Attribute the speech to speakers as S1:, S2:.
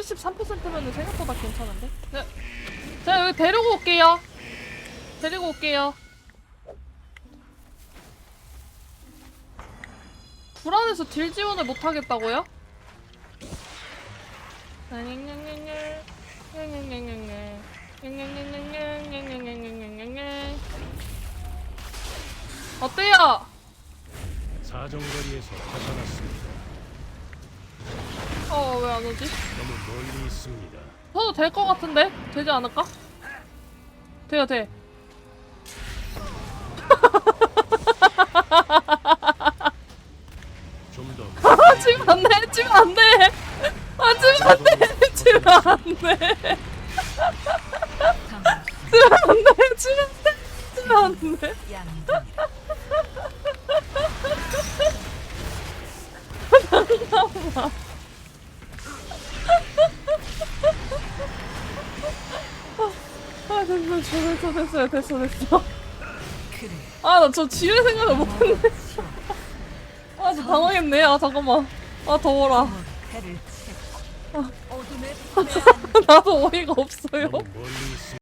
S1: 73%면은 생각보다 괜찮은데? 네. 제가 여기 데리고 올게요. 데리고 올게요. 불안해서 딜 지원을 못 하겠다고요? 어때요?
S2: 사정거리에서 벗어났습니다.
S1: 어, 왜안 오지?
S2: 너무 멀리 있습니다.
S1: 저도 될 것 같은데? 되지 않을까? 돼요, 돼.
S2: 좀 더
S1: 아, 지금 안 돼! 지금 안 돼! 아, 지금 안 돼! 지금 안 돼! 지금 안 돼! 지금 안 돼! 지금 안 돼! 잠깐만. 아, 됐어, 됐어, 됐어, 됐어, 됐어. 아, 나 저 지뢰 생각을 못했네. 아, 저 당황했네. 아, 잠깐만. 아, 더워라. 나도 어이가 없어요.